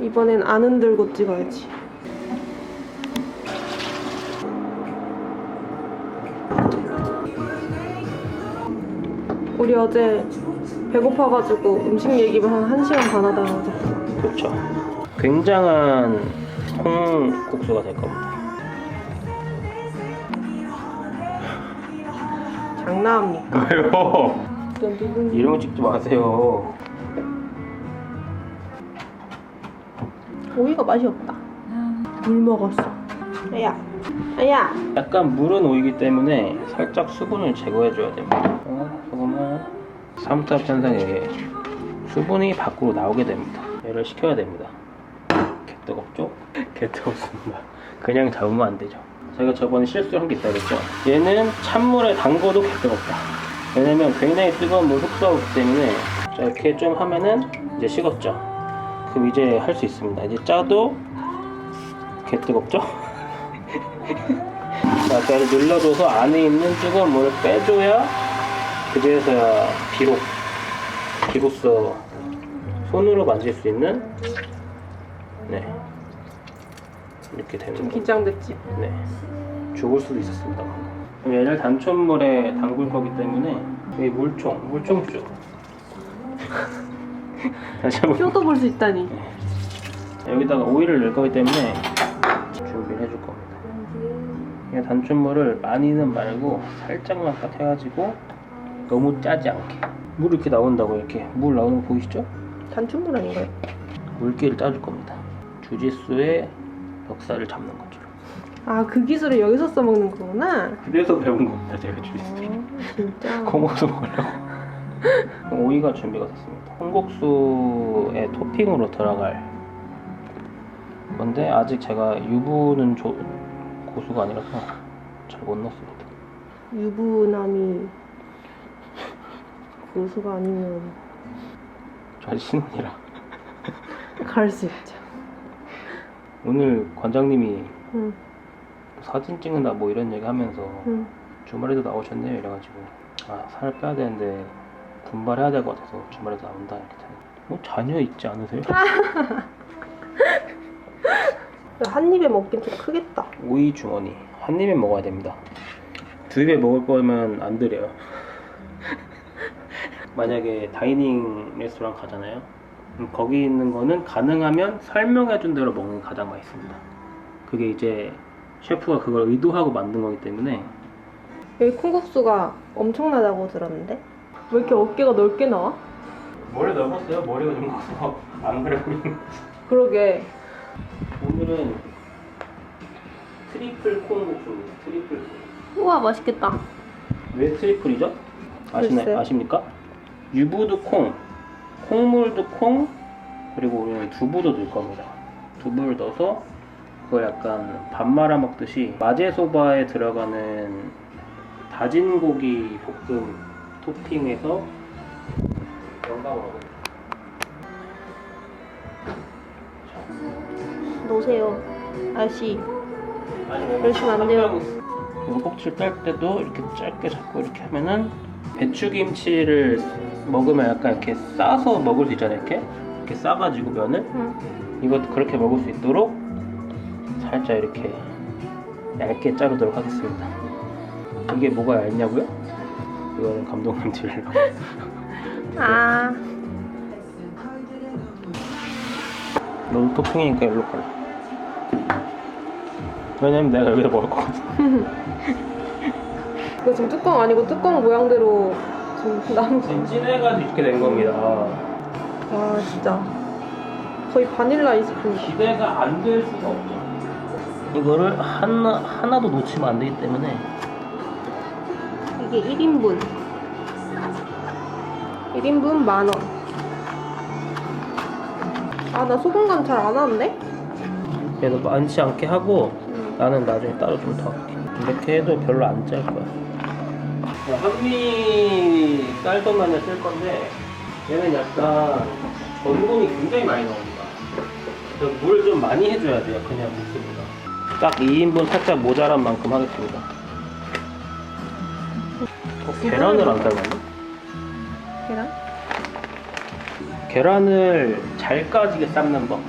이번엔 안 흔들고 찍어야지. 우리 어제 배고파가지고 음식 얘기만 한 1시간 반 하다가 그렇죠. 굉장한 콩국수가 될 겁니다. 장난합니까? 왜요? 이런 거 찍지 마세요. 오이가 맛이 없다. 물 먹었어. 아야, 아야. 약간 물은 오이기 때문에 살짝 수분을 제거해줘야 됩니다. 어, 조금만 삼투압 현상에 의해 수분이 밖으로 나오게 됩니다. 얘를 식혀야 됩니다. 개 뜨겁죠? 개 뜨겁습니다. 그냥 잡으면 안 되죠. 제가 저번에 실수한 게 있다 그랬죠? 얘는 찬물에 담궈도 개 뜨겁다. 왜냐면 굉장히 뜨거운 물 흡수하기 때문에 자, 이렇게 좀 하면은 이제 식었죠. 그럼 이제 할 수 있습니다. 이제 짜도 개 뜨겁죠? 자, 그래서 눌러줘서 안에 있는 뜨거운 물을 빼줘야 그제서야 비록 비로소 손으로 만질 수 있는 네 이렇게 되는 좀 거. 긴장됐지? 네 죽을 수도 있었습니다. 그럼 얘를 단촛물에 담글 거기 때문에 이 물총 물총주 다시 한번 뼈도 볼 수 있다니. 여기다가 오일을 넣을 거기 때문에 준비를 해줄 겁니다. 그냥 단촛물을 많이는 말고 살짝만 딱 해가지고 너무 짜지 않게 물 이렇게 나온다고 이렇게 물 나오는 거 보이시죠? 단춘물 아닌가요? 물기를 짜줄 겁니다. 주짓수의 멱살을 잡는 것처럼. 아, 그 기술을 여기서 써먹는 거구나. 그래서 배운 겁니다, 제가 주짓수. 아, 진짜. 콩국수 먹으려고. 오이가 준비가 됐습니다. 콩국수에 토핑으로 들어갈 건데 아직 제가 유부는 조- 고수가 아니라서 잘 못 넣었습니다. 유부남이 고수가 아니면 저 아직 신혼이라. 갈 수 있죠. 오늘 관장님이 응, 사진 찍는다 뭐 이런 얘기 하면서 응. 주말에도 나오셨네요 이래가지고 아 살을 빼야 되는데 분발해야 될 것 같아서 주말에도 나온다 이렇게 되는 뭐 자녀 있지 않으세요? 한 입에 먹긴 좀 크겠다. 오이 주머니 한 입에 먹어야 됩니다. 두 입에 먹을 거면 안 드려요. 만약에 다이닝 레스토랑 가잖아요. 그럼 거기 있는 거는 가능하면 설명해 준 대로 먹는 게 가장 맛있습니다. 그게 이제 셰프가 그걸 의도하고 만든 거기 때문에 여기 콩국수가 엄청나다고 들었는데? 왜 이렇게 어깨가 넓게 나와? 머리 넓었어요. 머리가 좀 커서 안 그래 보이는 그러게. 오늘은 트리플 콩국수입니다. 트리플 콩. 우와, 맛있겠다. 왜 트리플이죠? 아시나, 글쎄. 아십니까? 유부도 콩, 콩물도 콩, 그리고 우리는 두부도 넣을 겁니다. 두부를 넣어서 그걸 약간 밥 말아 먹듯이 마제소바에 들어가는 다진 고기 볶음 토핑해서 영감으로. 놓으세요. 아씨. 아니, 그러시면 안 돼요. 꼭지를 뗄 때도 이렇게 짧게 잡고 이렇게 하면은 배추김치를 먹으면 약간 이렇게 싸서 먹을 수 있잖아요 이렇게 이렇게 싸가지고 면을 응. 이것도 그렇게 먹을 수 있도록 살짝 이렇게 얇게 자르도록 하겠습니다 이게 뭐가 얇냐고요? 이거는 감독님 드리려고 아. 너도 토핑이니까 일로 갈래 왜냐면 내가 여기다 먹을 거거든 이거 지금 뚜껑 아니고 뚜껑 모양대로 지금 나온 거. 진해가지고 이렇게 된 겁니다 와, 진짜. 거의 바닐라 아이스크림. 기대가 안 될 수가 없죠. 이거를 하나 하나도 놓치면 안 되기 때문에 이게 1인분. 1인분 만 원. 아, 나 소금간 잘 안 하는데? 그래도 많지 않게 하고 응. 나는 나중에 따로 좀 더 할게. 이렇게 해도 별로 안 짤 거야. 한미 쌀도면을 쓸 건데 얘는 약간 전분이 굉장히 많이 나옵니다. 물 좀 많이 해줘야 돼요. 그냥 묵습니다. 딱 2인분 살짝 모자란 만큼 하겠습니다. 어, 계란을 안 삶았네? 계란? 계란을 잘 까지게 삶는 법.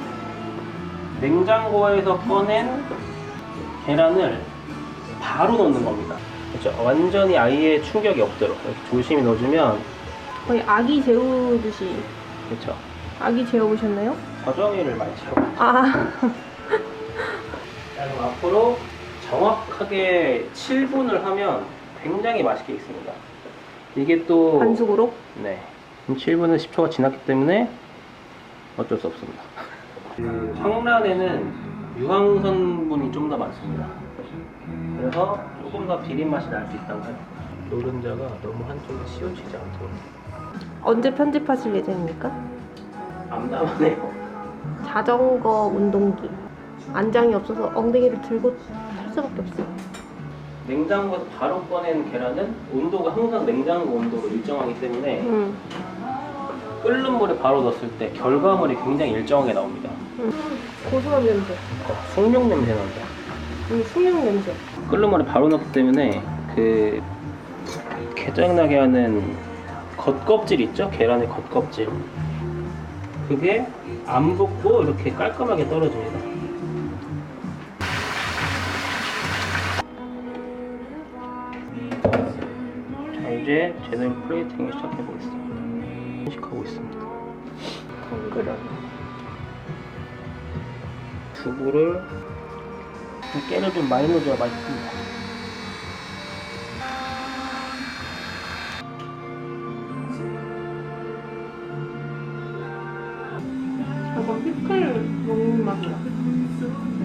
냉장고에서 꺼낸 계란을 바로 넣는 겁니다. 그렇죠. 완전히 아예 충격이 없도록 이렇게 조심히 넣어주면 거의 아기 재우듯이 그렇죠. 아기 재워보셨나요? 과정이를 많이 채워. 아 자, 그럼 앞으로 정확하게 7분을 하면 굉장히 맛있게 익습니다. 이게 또 반숙으로? 네. 지금 7분은 10초가 지났기 때문에 어쩔 수 없습니다. 그 황란에는 유황 성분이 좀 더 많습니다. 그래서 조금 더 비린 맛이 날 수 있다고 해요. 노른자가 너무 한쪽에 씌워지지 않도록 언제 편집하실 예정입니까? 암담하네요. 자전거 운동기 안장이 없어서 엉덩이를 들고 탈 수밖에 없어요 냉장고에서 바로 꺼낸 계란은 온도가 항상 냉장고 온도로 일정하기 때문에 음. 끓는 물에 바로 넣었을 때 결과물이 굉장히 일정하게 나옵니다. 고소한 냄새 숭늉 냄새 난다. 음, 숙명 냄새 끓는 물에 바로 넣기 때문에 그 개장나게 하는 겉껍질 있죠? 계란의 겉껍질. 그게 안 붙고 이렇게 깔끔하게 떨어집니다. 이제 제대로 플레이팅을 시작해 보겠습니다. 인식하고 있습니다. 덩그러 두부를 깨를 좀 많이 넣어줘야 맛있습니다. 약간 피클 먹는 맛이야